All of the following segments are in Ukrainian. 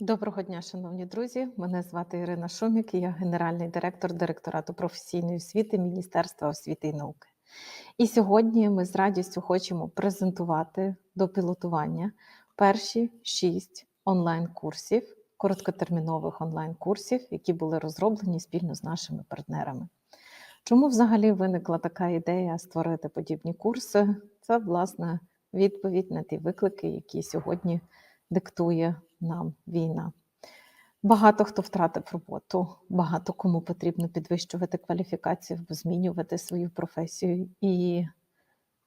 Доброго дня, шановні друзі. Мене звати Ірина Шумік, я генеральний директор директорату професійної освіти Міністерства освіти і науки. І сьогодні ми з радістю хочемо презентувати до пілотування перші шість онлайн-курсів, короткотермінових онлайн-курсів, які були розроблені спільно з нашими партнерами. Чому взагалі виникла така ідея створити подібні курси? Це власне відповідь на ті виклики, які сьогодні диктує нам війна. Багато хто втратив роботу, багато кому потрібно підвищувати кваліфікацію змінювати свою професію. І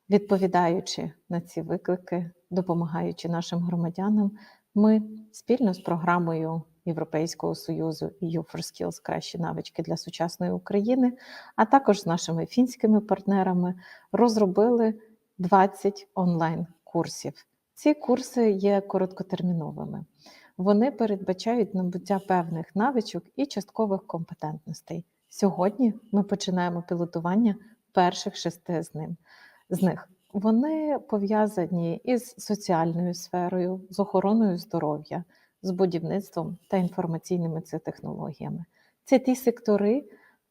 відповідаючи на ці виклики, допомагаючи нашим громадянам, ми спільно з програмою Європейського союзу EU for Skills кращі навички для сучасної України, а також з нашими фінськими партнерами розробили 20 онлайн-курсів. Ці курси є короткотерміновими. Вони передбачають набуття певних навичок і часткових компетентностей. Сьогодні ми починаємо пілотування перших шести з ним з них. Вони пов'язані із соціальною сферою, з охороною здоров'я, з будівництвом та інформаційними технологіями. Це ті сектори,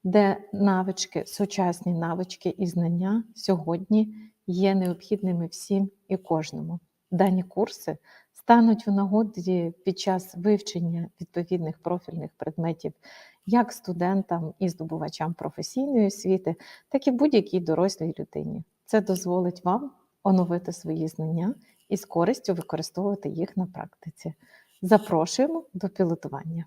де навички, сучасні навички і знання сьогодні є необхідними всім і кожному. Дані курси стануть у нагоді під час вивчення відповідних профільних предметів як студентам і здобувачам професійної освіти, так і будь-якій дорослій людині. Це дозволить вам оновити свої знання і з користю використовувати їх на практиці. Запрошуємо до пілотування.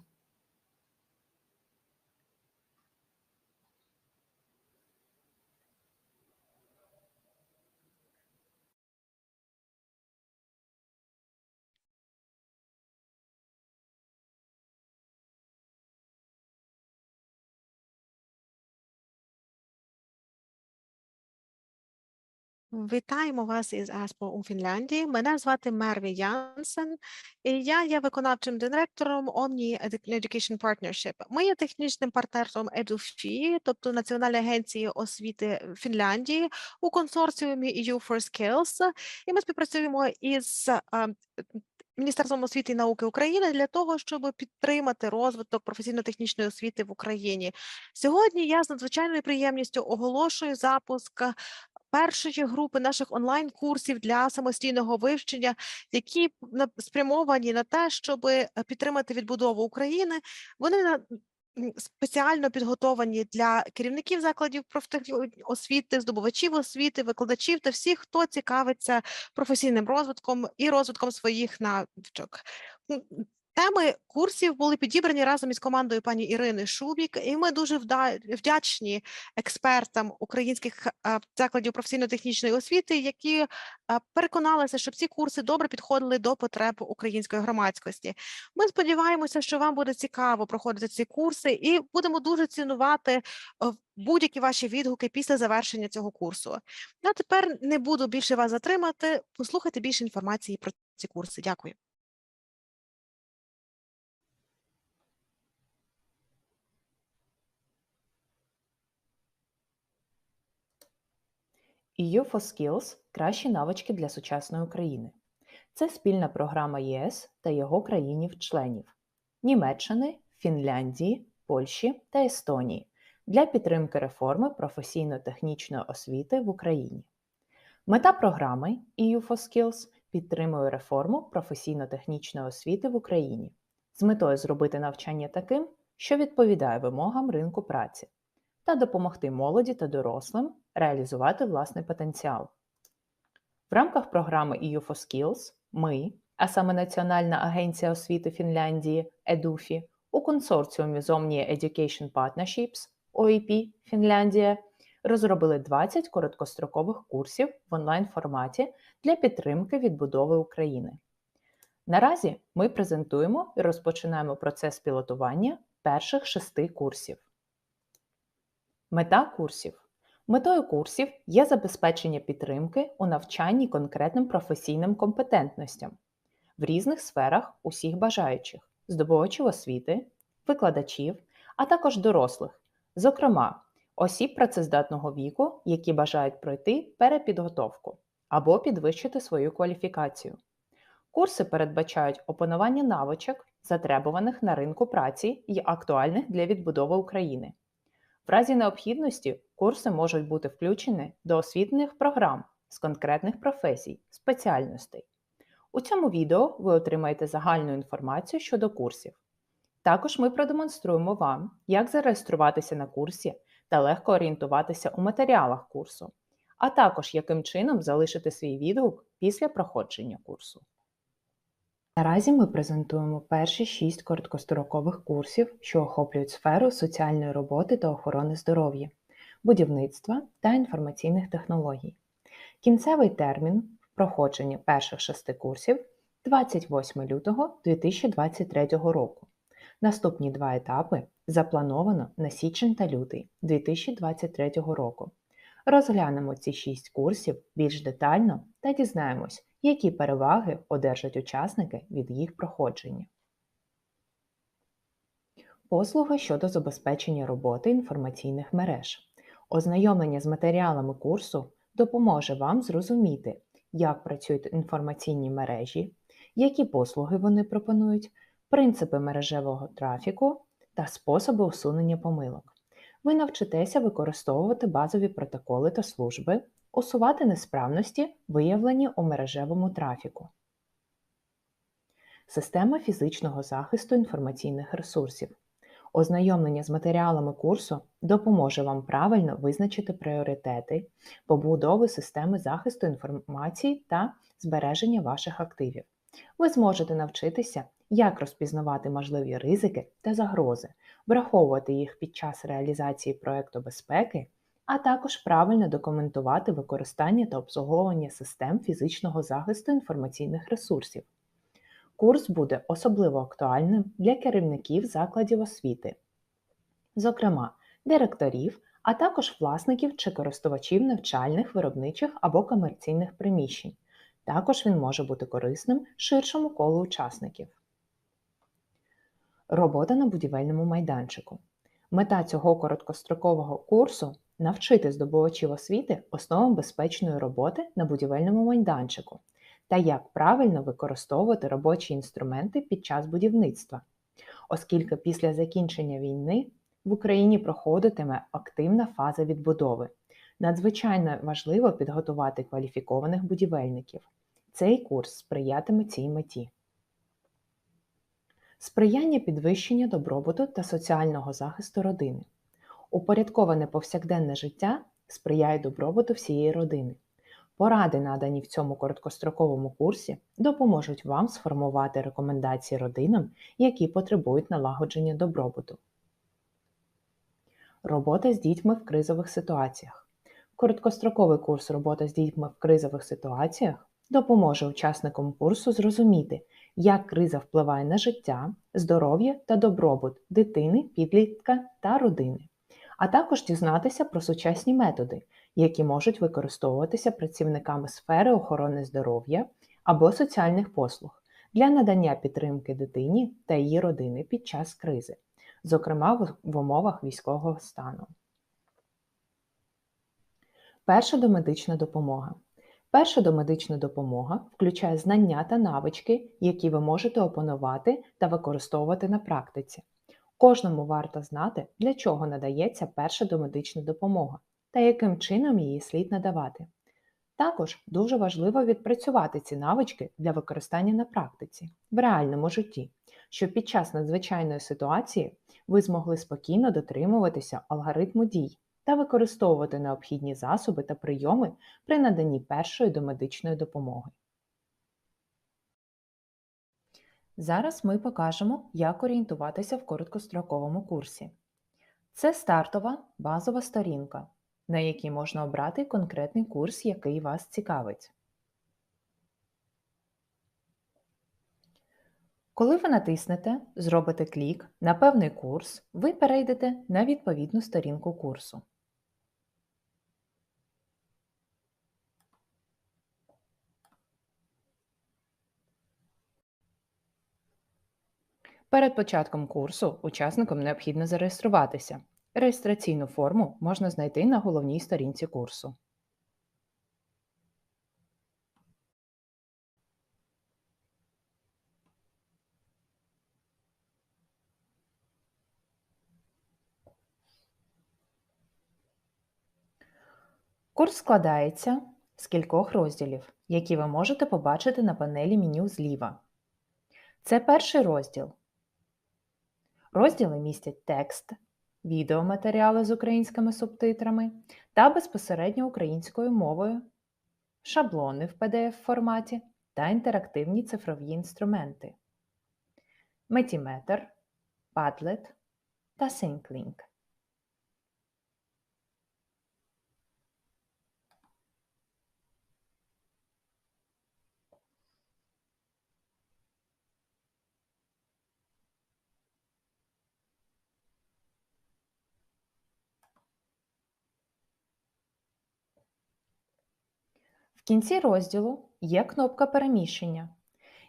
Вітаємо вас із ЕСПО у Фінляндії. Мене звати Мерві Янсен, і я є виконавчим директором Omni Education Partnership. Ми є технічним партнером EduFi, тобто Національної агенції освіти Фінляндії у консорціумі EU for Skills. І ми співпрацюємо із Міністерством освіти і науки України для того, щоб підтримати розвиток професійно-технічної освіти в Україні. Сьогодні я з надзвичайною приємністю оголошую запуск першої групи наших онлайн-курсів для самостійного вивчення, які спрямовані на те, щоб підтримати відбудову України. Вони спеціально підготовані для керівників закладів профтех- освіти, здобувачів освіти, викладачів та всіх, хто цікавиться професійним розвитком і розвитком своїх навичок. Теми курсів були підібрані разом із командою пані Ірини Шубік, і ми дуже вдячні експертам українських е, закладів професійно-технічної освіти, які е, переконалися, щоб ці курси добре підходили до потреб української громадськості. Ми сподіваємося, що вам буде цікаво проходити ці курси, і будемо дуже цінувати е, будь-які ваші відгуки після завершення цього курсу. Ну, А тепер не буду більше вас затримати. Послухайте більше інформації про ці курси. Дякую. EU for Skills – кращі навички для сучасної України. Це спільна програма ЄС та його країнів-членів Німеччини, Фінляндії, Польщі та Естонії для підтримки реформи професійно-технічної освіти в Україні. Мета програми EU for Skills підтримує реформу професійно-технічної освіти в Україні з метою зробити навчання таким, що відповідає вимогам ринку праці, та допомогти молоді та дорослим реалізувати власний потенціал. В рамках програми EU for Skills ми, а саме Національна агенція освіти Фінляндії EDUFI, у консорціумі з Omnia Education Partnerships OEP Фінляндія розробили 20 короткострокових курсів в онлайн-форматі для підтримки відбудови України. Наразі ми презентуємо і розпочинаємо процес пілотування перших шести курсів. Мета курсів. Метою курсів є забезпечення підтримки у навчанні конкретним професійним компетентностям в різних сферах усіх бажаючих здобувачів освіти, викладачів, а також дорослих, зокрема, осіб працездатного віку, які бажають пройти перепідготовку або підвищити свою кваліфікацію. Курси передбачають опанування навичок, затребуваних на ринку праці і актуальних для відбудови України. В разі необхідності курси можуть бути включені до освітніх програм з конкретних професій, спеціальностей. У цьому відео ви отримаєте загальну інформацію щодо курсів. Також ми продемонструємо вам, як зареєструватися на курсі та легко орієнтуватися у матеріалах курсу, а також яким чином залишити свій відгук після проходження курсу. Наразі ми презентуємо перші шість короткострокових курсів, що охоплюють сферу соціальної роботи та охорони здоров'я, будівництва та інформаційних технологій. Кінцевий термін проходження перших шести курсів 28 лютого 2023 року. Наступні два етапи заплановано на січень та лютий 2023 року. Розглянемо ці шість курсів більш детально та дізнаємось, які переваги одержать учасники від їх проходження. Послуги щодо забезпечення роботи інформаційних мереж. Ознайомлення з матеріалами курсу допоможе вам зрозуміти, як працюють інформаційні мережі, які послуги вони пропонують, принципи мережевого трафіку та способи усунення помилок. Ви навчитеся використовувати базові протоколи та служби, усувати несправності, виявлені у мережевому трафіку. Система фізичного захисту інформаційних ресурсів. Ознайомлення з матеріалами курсу допоможе вам правильно визначити пріоритети побудови системи захисту інформації та збереження ваших активів. Ви зможете навчитися, як розпізнавати можливі ризики та загрози, враховувати їх під час реалізації проекту безпеки, а також правильно документувати використання та обслуговування систем фізичного захисту інформаційних ресурсів. Курс буде особливо актуальним для керівників закладів освіти, зокрема директорів, а також власників чи користувачів навчальних, виробничих або комерційних приміщень. Також він може бути корисним ширшому колу учасників. Робота на будівельному майданчику. Мета цього короткострокового курсу навчити здобувачів освіти основам безпечної роботи на будівельному майданчику та як правильно використовувати робочі інструменти під час будівництва, оскільки після закінчення війни в Україні проходитиме активна фаза відбудови. Надзвичайно важливо підготувати кваліфікованих будівельників. Цей курс сприятиме цій меті. Сприяння підвищення добробуту та соціального захисту родини. Упорядковане повсякденне життя сприяє добробуту всієї родини. Поради, надані в цьому короткостроковому курсі, допоможуть вам сформувати рекомендації родинам, які потребують налагодження добробуту. Робота з дітьми в кризових ситуаціях. Короткостроковий курс робота з дітьми в кризових ситуаціях допоможе учасникам курсу зрозуміти, як криза впливає на життя, здоров'я та добробут дитини, підлітка та родини, а також дізнатися про сучасні методи, які можуть використовуватися працівниками сфери охорони здоров'я або соціальних послуг для надання підтримки дитині та її родини під час кризи, зокрема в- умовах військового стану. Перша домедична допомога. Перша домедична допомога включає знання та навички, які ви можете опанувати та використовувати на практиці. Кожному варто знати, для чого надається перша домедична допомога та яким чином її слід надавати. Також дуже важливо відпрацювати ці навички для використання на практиці в реальному житті, щоб під час надзвичайної ситуації ви змогли спокійно дотримуватися алгоритму дій та використовувати необхідні засоби та прийоми при наданні першої домедичної допомоги. Зараз ми покажемо, як орієнтуватися в короткостроковому курсі. Це стартова базова сторінка, на якій можна обрати конкретний курс, який вас цікавить. Коли ви натиснете Зробите клік на певний курс, ви перейдете на відповідну сторінку курсу. Перед початком курсу учасникам необхідно зареєструватися. Реєстраційну форму можна знайти на головній сторінці курсу. Курс складається з кількох розділів, які ви можете побачити на панелі меню зліва. Це перший розділ. Розділи містять текст відеоматеріали з українськими субтитрами та безпосередньо українською мовою, шаблони в PDF-форматі та інтерактивні цифрові інструменти Metimeter, Padlet та SyncLink. В кінці розділу є кнопка переміщення,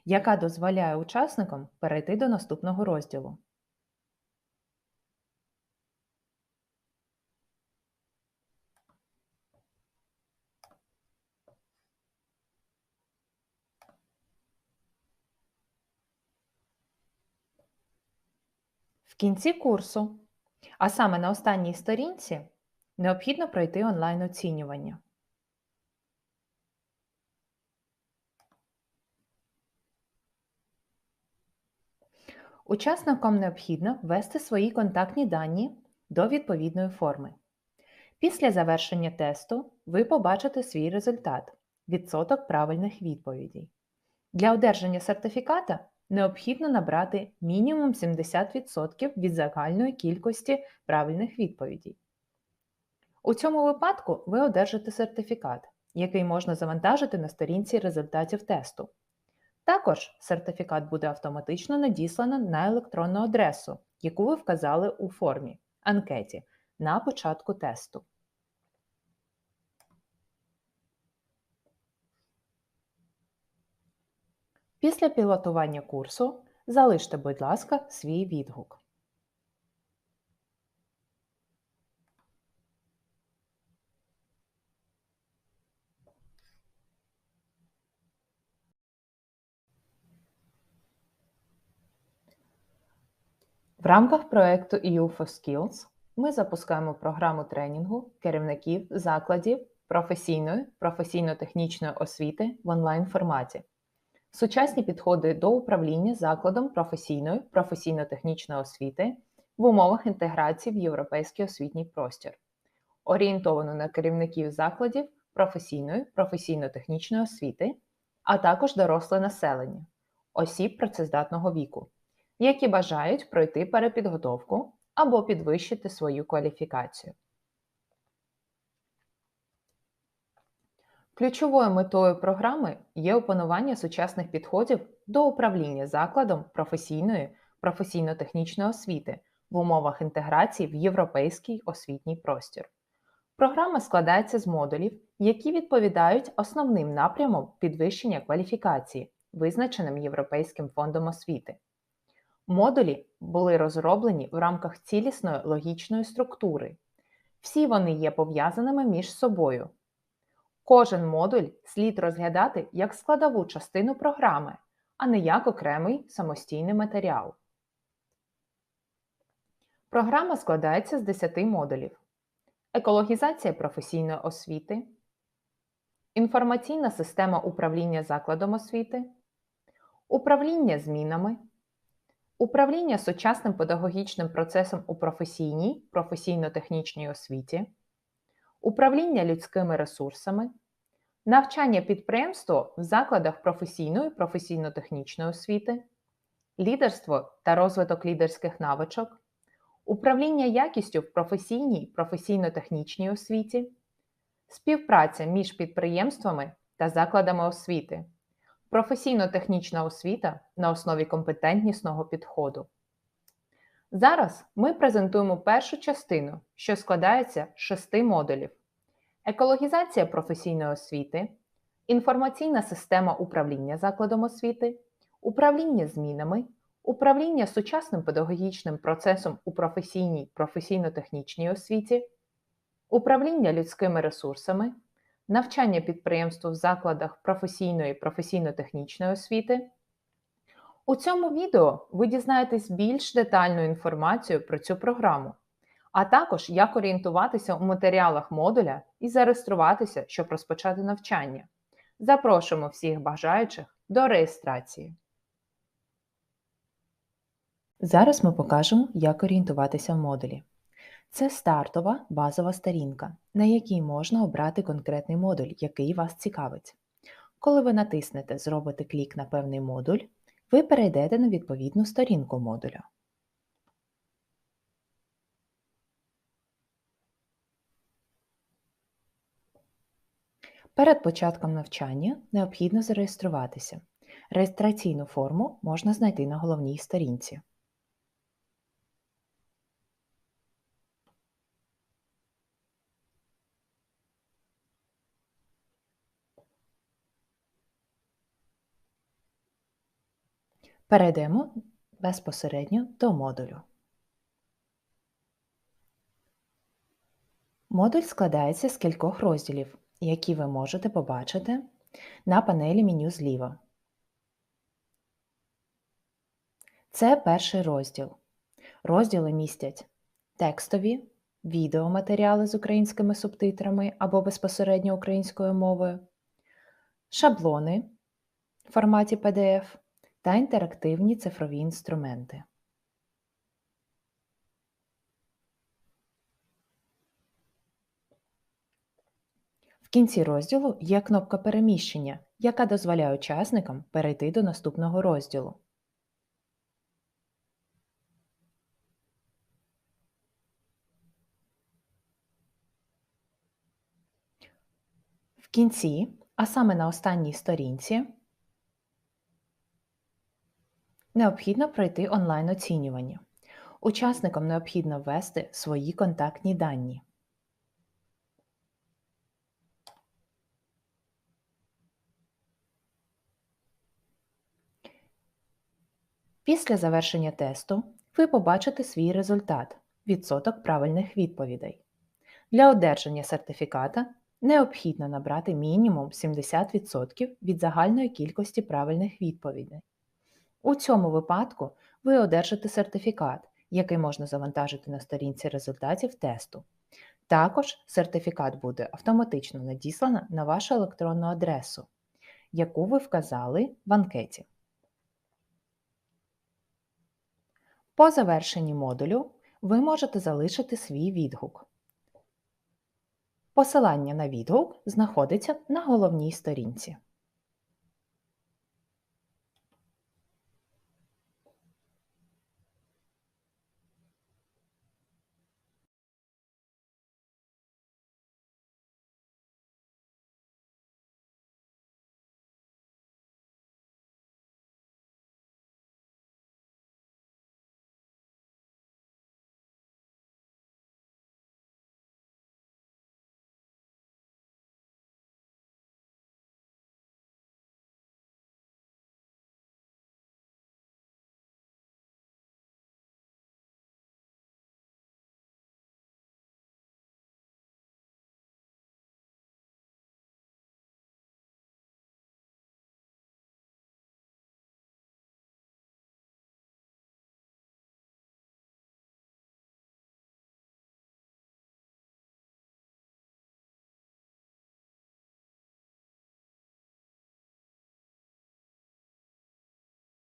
яка дозволяє учасникам перейти до наступного розділу. В кінці курсу, а саме на останній сторінці, необхідно пройти онлайн-оцінювання. Учасникам необхідно ввести свої контактні дані до відповідної форми. Після завершення тесту ви побачите свій результат відсоток правильних відповідей. Для одержання сертифіката необхідно набрати мінімум 70% від загальної кількості правильних відповідей. У цьому випадку ви одержите сертифікат, який можна завантажити на сторінці результатів тесту. Також сертифікат буде автоматично надіслано на електронну адресу, яку ви вказали у формі анкеті на початку тесту. Після пілотування курсу залиште, будь ласка, свій відгук. В рамках проекту EU for Skills ми запускаємо програму тренінгу керівників закладів професійної, професійно-технічної освіти в онлайн форматі. Сучасні підходи до управління закладом професійної, професійно-технічної освіти в умовах інтеграції в європейський освітній простір, орієнтовано на керівників закладів професійної, професійно-технічної освіти, а також доросле населення, осіб працездатного віку які бажають пройти перепідготовку або підвищити свою кваліфікацію. Ключовою метою програми є опанування сучасних підходів до управління закладом професійної, професійно-технічної освіти в умовах інтеграції в європейський освітній простір. Програма складається з модулів, які відповідають основним напрямам підвищення кваліфікації, визначеним Європейським фондом освіти. Модулі були розроблені в рамках цілісної логічної структури. Всі вони є пов'язаними між собою. Кожен модуль слід розглядати як складову частину програми, а не як окремий самостійний матеріал. Програма складається з 10 модулів: екологізація професійної освіти, інформаційна система управління закладом освіти, управління змінами. Управління сучасним педагогічним процесом у професійній, професійно-технічній освіті, управління людськими ресурсами, навчання підприємство в закладах професійної, професійно-технічної освіти, лідерство та розвиток лідерських навичок, управління якістю в професійній, професійно-технічній освіті, співпраця між підприємствами та закладами освіти професійно-технічна освіта на основі компетентнісного підходу. Зараз ми презентуємо першу частину, що складається з шести модулів: екологізація професійної освіти, інформаційна система управління закладом освіти, управління змінами, управління сучасним педагогічним процесом у професійній професійно-технічній освіті, управління людськими ресурсами навчання підприємству в закладах професійної професійно-технічної освіти. У цьому відео ви дізнаєтесь більш детальну інформацію про цю програму, а також як орієнтуватися у матеріалах модуля і зареєструватися, щоб розпочати навчання. Запрошуємо всіх бажаючих до реєстрації. Зараз ми покажемо, як орієнтуватися в модулі. Це стартова базова сторінка, на якій можна обрати конкретний модуль, який вас цікавить. Коли ви натиснете Зробите клік на певний модуль, ви перейдете на відповідну сторінку модуля. Перед початком навчання необхідно зареєструватися. Реєстраційну форму можна знайти на головній сторінці. Перейдемо безпосередньо до модулю. Модуль складається з кількох розділів, які ви можете побачити на панелі меню зліва. Це перший розділ. Розділи містять текстові, відеоматеріали з українськими субтитрами або безпосередньо українською мовою, шаблони в форматі PDF та інтерактивні цифрові інструменти. В кінці розділу є кнопка переміщення, яка дозволяє учасникам перейти до наступного розділу. В кінці, а саме на останній сторінці, необхідно пройти онлайн-оцінювання. Учасникам необхідно ввести свої контактні дані. Після завершення тесту ви побачите свій результат відсоток правильних відповідей. Для одержання сертифіката необхідно набрати мінімум 70% від загальної кількості правильних відповідей. У цьому випадку ви одержите сертифікат, який можна завантажити на сторінці результатів тесту. Також сертифікат буде автоматично надіслано на вашу електронну адресу, яку ви вказали в анкеті. По завершенні модулю ви можете залишити свій відгук. Посилання на відгук знаходиться на головній сторінці.